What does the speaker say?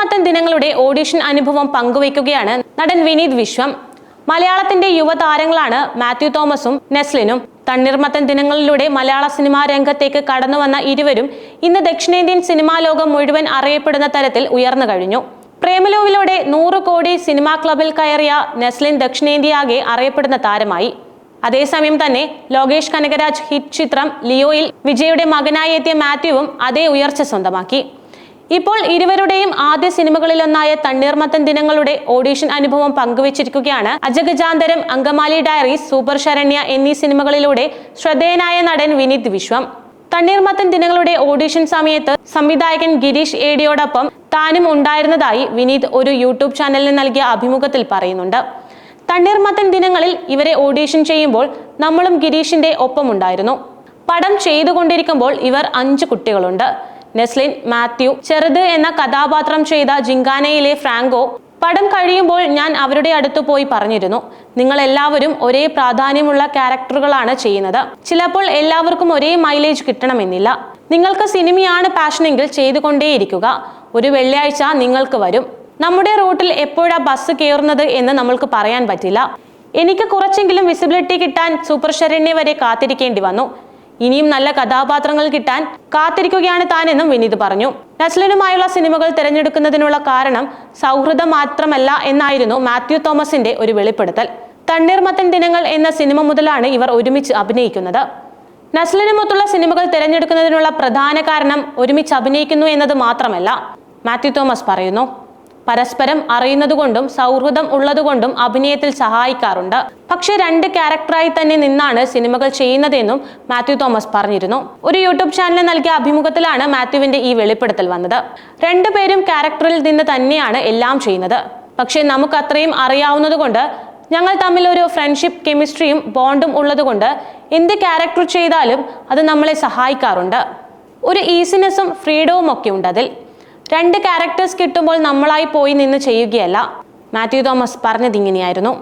തണ്ണീർമത്തൻ ദിനങ്ങളുടെ audition അനുഭവം പങ്കുവയ്ക്കുകയാണ് നടൻ വിനീത് വിശ്വം. മലയാളത്തിന്റെ യുവതാരങ്ങളാണ് മാത്യു തോമസും നെസ്ലിനും. തണ്ണീർമത്തൻ ദിനങ്ങളിലൂടെ മലയാള സിനിമാ രംഗത്തേക്ക് കടന്നുവന്ന ഇരുവരും ഇന്ന് ദക്ഷിണേന്ത്യൻ സിനിമാ ലോകം മുഴുവൻ അറിയപ്പെടുന്ന തരത്തിൽ ഉയർന്നു കഴിഞ്ഞു. പ്രേമലോവിലൂടെ നൂറ് കോടി സിനിമാ ക്ലബിൽ കയറിയ നെസ്ലിൻ ദക്ഷിണേന്ത്യയാകെ അറിയപ്പെടുന്ന താരമായി. അതേസമയം തന്നെ ലോകേഷ് കനകരാജ് ഹിറ്റ് ചിത്രം ലിയോയിൽ വിജയുടെ മകനായി എത്തിയ മാത്യുവും അതേ ഉയർച്ച സ്വന്തമാക്കി. ഇപ്പോൾ ഇരുവരുടെയും ആദ്യ സിനിമകളിലൊന്നായ തണ്ണീർമത്തൻ ദിനങ്ങളുടെ ഓഡീഷൻ അനുഭവം പങ്കുവച്ചിരിക്കുകയാണ്. അജഗജാന്തരം അങ്കമാലി ഡയറീസ് സൂപ്പർ ശരണ്യ എന്നീ സിനിമകളിലൂടെ ശ്രദ്ധേയനായ നടൻ വിനീത് വിശ്വം. തണ്ണീർമത്തൻ ദിനങ്ങളുടെ ഓഡീഷൻ സമയത്ത് സംവിധായകൻ ഗിരീഷ് ഏടിയോടൊപ്പം താനും ഉണ്ടായിരുന്നതായി വിനീത് ഒരു യൂട്യൂബ് ചാനലിന് നൽകിയ അഭിമുഖത്തിൽ പറയുന്നുണ്ട്. തണ്ണീർമത്തൻ ദിനങ്ങളിൽ ഇവരെ ഓഡീഷൻ ചെയ്യുമ്പോൾ നമ്മളും ഗിരീഷിന്റെ ഒപ്പമുണ്ടായിരുന്നു. പടം ചെയ്തുകൊണ്ടിരിക്കുമ്പോൾ ഇവർ അഞ്ച് കുട്ടികളുണ്ട്. നെസ്ലിൻ മാത്യു ചെറുത് എന്ന കഥാപാത്രം ചെയ്ത ജിങ്കാനയിലെ ഫ്രാങ്കോ പടം കഴിയുമ്പോൾ ഞാൻ അവരുടെ അടുത്ത് പോയി പറഞ്ഞിരുന്നു. നിങ്ങൾ എല്ലാവരും ഒരേ പ്രാധാന്യമുള്ള ക്യാരക്ടറുകളാണ് ചെയ്യുന്നത്. ചിലപ്പോൾ എല്ലാവർക്കും ഒരേ മൈലേജ് കിട്ടണമെന്നില്ല. നിങ്ങൾക്ക് സിനിമയാണ് പാഷനെങ്കിൽ ചെയ്തുകൊണ്ടേയിരിക്കുക. ഒരു വെള്ളിയാഴ്ച നിങ്ങൾക്ക് വരും. നമ്മുടെ റൂട്ടിൽ എപ്പോഴാ ബസ് കയറുന്നത് എന്ന് നമ്മൾക്ക് പറയാൻ പറ്റില്ല. എനിക്ക് കുറച്ചെങ്കിലും വിസിബിലിറ്റി കിട്ടാൻ സൂപ്പർ ശരണ്യ വരെ കാത്തിരിക്കേണ്ടി വന്നു. ഇനിയും നല്ല കഥാപാത്രങ്ങൾ കിട്ടാൻ കാത്തിരിക്കുകയാണ് താനെന്നും വിനീത് പറഞ്ഞു. നസ്ലിനുമായുള്ള സിനിമകൾ തിരഞ്ഞെടുക്കുന്നതിനുള്ള കാരണം സൗഹൃദം മാത്രമല്ല എന്നായിരുന്നു മാത്യു തോമസിന്റെ ഒരു വെളിപ്പെടുത്തൽ. തണ്ണീർമത്തൻ ദിനങ്ങൾ എന്ന സിനിമ മുതലാണ് ഇവർ ഒരുമിച്ച് അഭിനയിക്കുന്നത്. നസ്ലിനുമൊത്തുള്ള സിനിമകൾ തിരഞ്ഞെടുക്കുന്നതിനുള്ള പ്രധാന കാരണം ഒരുമിച്ച് അഭിനയിക്കുന്നു എന്നത് മാത്രമല്ല. മാത്യു തോമസ് പറയുന്നു. പരസ്പരം അറിയുന്നതുകൊണ്ടും സൗഹൃദം ഉള്ളതുകൊണ്ടും അഭിനയത്തിൽ സഹായിക്കാറുണ്ട്. പക്ഷെ രണ്ട് ക്യാരക്ടറായി തന്നെ നിന്നാണ് സിനിമകൾ ചെയ്യുന്നതെന്നും മാത്യു തോമസ് പറഞ്ഞിരുന്നു. ഒരു യൂട്യൂബ് ചാനലിന് നൽകിയ അഭിമുഖത്തിലാണ് മാത്യുവിന്റെ ഈ വെളിപ്പെടുത്തൽ വന്നത്. രണ്ടുപേരും ക്യാരക്ടറിൽ നിന്ന് തന്നെയാണ് എല്ലാം ചെയ്യുന്നത്. പക്ഷേ നമുക്ക് അത്രയും അറിയാവുന്നതുകൊണ്ട് ഞങ്ങൾ തമ്മിൽ ഒരു ഫ്രണ്ട്ഷിപ്പ് കെമിസ്ട്രിയും ബോണ്ടും ഉള്ളതുകൊണ്ട് എന്ത് ക്യാരക്ടർ ചെയ്താലും അത് നമ്മളെ സഹായിക്കാറുണ്ട്. ഒരു ഈസിനെസ്സും ഫ്രീഡവും ഒക്കെ ഉണ്ട് അതിൽ രണ്ട് ക്യാരക്ടേഴ്സ് കിട്ടുമ്പോൾ നമ്മളായി പോയി നിന്ന് ചെയ്യുകയല്ല. മാത്യു തോമസ് പറഞ്ഞതിങ്ങനെയായിരുന്നു.